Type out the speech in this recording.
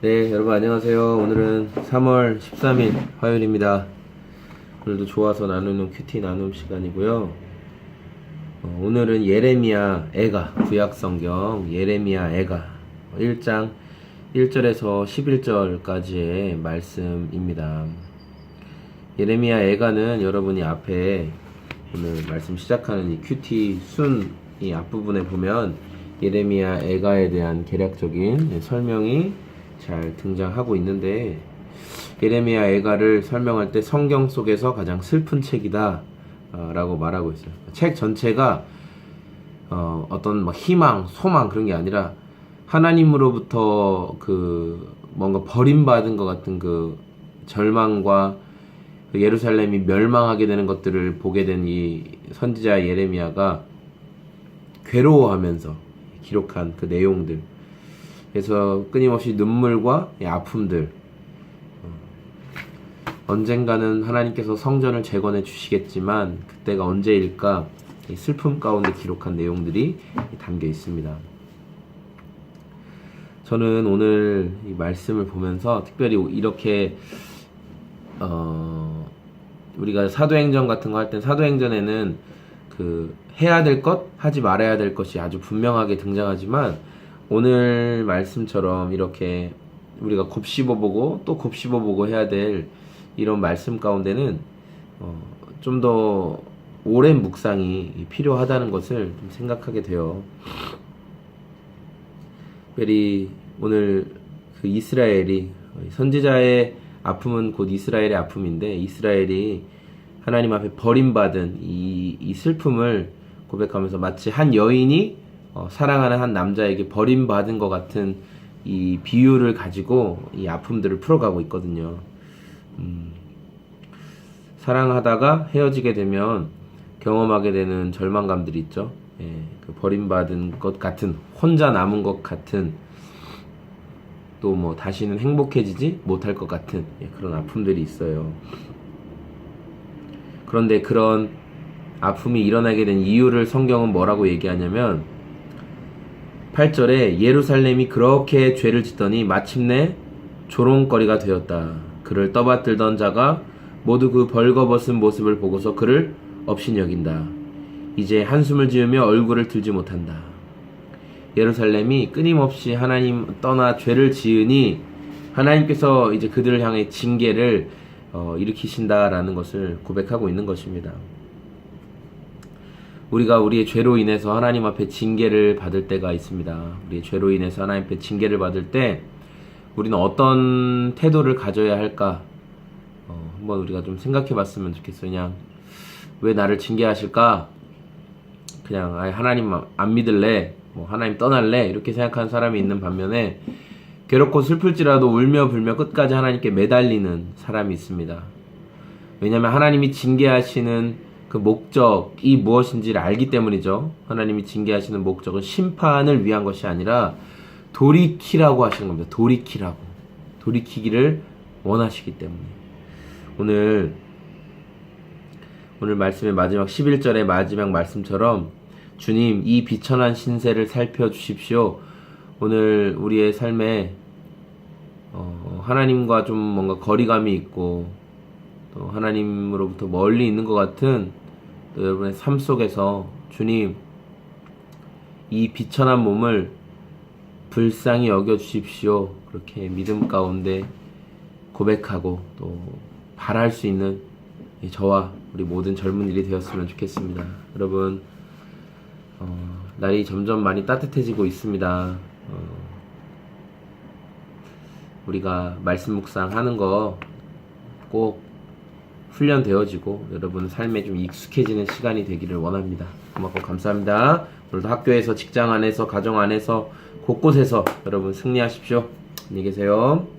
네, 여러분 안녕하세요. 오늘은 3월 13일 화요일입니다. 오늘도 좋아서 나누는 큐티 나눔 시간이고요. 어, 오늘은 예레미야 애가 구약 성경 예레미야 애가 1장 1절에서 11절까지의 말씀입니다. 예레미야 애가는 여러분이 앞에 오늘 말씀 시작하는 이 큐티 순이 앞부분에 보면 예레미야 애가에 대한 개략적인 설명이 잘 등장하고 있는데 예레미야 애가를 설명할 때 성경 속에서 가장 슬픈 책이다 어, 라고 말하고 있어요. 책 전체가 어, 어떤 막 희망, 소망 그런 게 아니라 하나님으로부터 그 뭔가 버림받은 것 같은 그 절망과 그 예루살렘이 멸망하게 되는 것들을 보게 된 이 선지자 예레미야가 괴로워하면서 기록한 그 내용들 그래서 끊임없이 눈물과 이 아픔들 어, 언젠가는 하나님께서 성전을 재건해 주시겠지만 그때가 언제일까 이 슬픔 가운데 기록한 내용들이 담겨 있습니다. 저는 오늘 이 말씀을 보면서 특별히 이렇게 어 우리가 사도행전 같은 거 할 때 사도행전에는 그 해야 될 것, 하지 말아야 될 것이 아주 분명하게 등장하지만 오늘 말씀처럼 이렇게 우리가 곱씹어 보고 또 곱씹어 보고 해야 될 이런 말씀 가운데는 어, 좀 더 오랜 묵상이 필요하다는 것을 좀 생각하게 돼요. 특별히 오늘 그 이스라엘이 선지자의 아픔은 곧 이스라엘의 아픔인데 이스라엘이 하나님 앞에 버림받은 이, 이 슬픔을 고백하면서 마치 한 여인이 어, 사랑하는 한 남자에게 버림받은 것 같은 이 비유를 가지고 이 아픔들을 풀어가고 있거든요. 음, 사랑하다가 헤어지게 되면 경험하게 되는 절망감들이 있죠. 예, 그 버림받은 것 같은 혼자 남은 것 같은 또 뭐 다시는 행복해지지 못할 것 같은 예, 그런 아픔들이 있어요. 그런데 그런 아픔이 일어나게 된 이유를 성경은 뭐라고 얘기하냐면 8절에 예루살렘이 그렇게 죄를 짓더니 마침내 조롱거리가 되었다. 그를 떠받들던 자가 모두 그 벌거벗은 모습을 보고서 그를 업신여긴다. 이제 한숨을 지으며 얼굴을 들지 못한다. 예루살렘이 끊임없이 하나님 떠나 죄를 지으니 하나님께서 이제 그들을 향해 징계를 어, 일으키신다라는 것을 고백하고 있는 것입니다. 우리가 우리의 죄로 인해서 하나님 앞에 징계를 받을 때가 있습니다. 우리의 죄로 인해서 하나님 앞에 징계를 받을 때 우리는 어떤 태도를 가져야 할까? 어, 한번 우리가 좀 생각해 봤으면 좋겠어요. 그냥 왜 나를 징계하실까? 그냥 아예 하나님 안 믿을래? 뭐 하나님 떠날래? 이렇게 생각하는 사람이 있는 반면에 괴롭고 슬플지라도 울며 불며 끝까지 하나님께 매달리는 사람이 있습니다. 왜냐하면 하나님이 징계하시는 그 목적이 무엇인지를 알기 때문이죠. 하나님이 징계하시는 목적은 심판을 위한 것이 아니라 돌이키라고 하시는 겁니다. 돌이키라고. 돌이키기를 원하시기 때문에. 오늘, 오늘 말씀의 마지막 11절의 마지막 말씀처럼 주님, 이 비천한 신세를 살펴주십시오. 오늘 우리의 삶에 어, 하나님과 좀 뭔가 거리감이 있고 또 하나님으로부터 멀리 있는 것 같은 또 여러분의 삶 속에서 주님 이 비천한 몸을 불쌍히 여겨 주십시오. 그렇게 믿음 가운데 고백하고 또 바랄 수 있는 저와 우리 모든 젊은이들이 되었으면 좋겠습니다. 여러분 어, 날이 점점 많이 따뜻해지고 있습니다. 어, 우리가 말씀 묵상하는 거 꼭 훈련되어지고 여러분 삶에 좀 익숙해지는 시간이 되기를 원합니다. 고맙고 감사합니다. 오늘도 학교에서 직장 안에서 가정 안에서 곳곳에서 여러분 승리하십시오. 안녕히 계세요.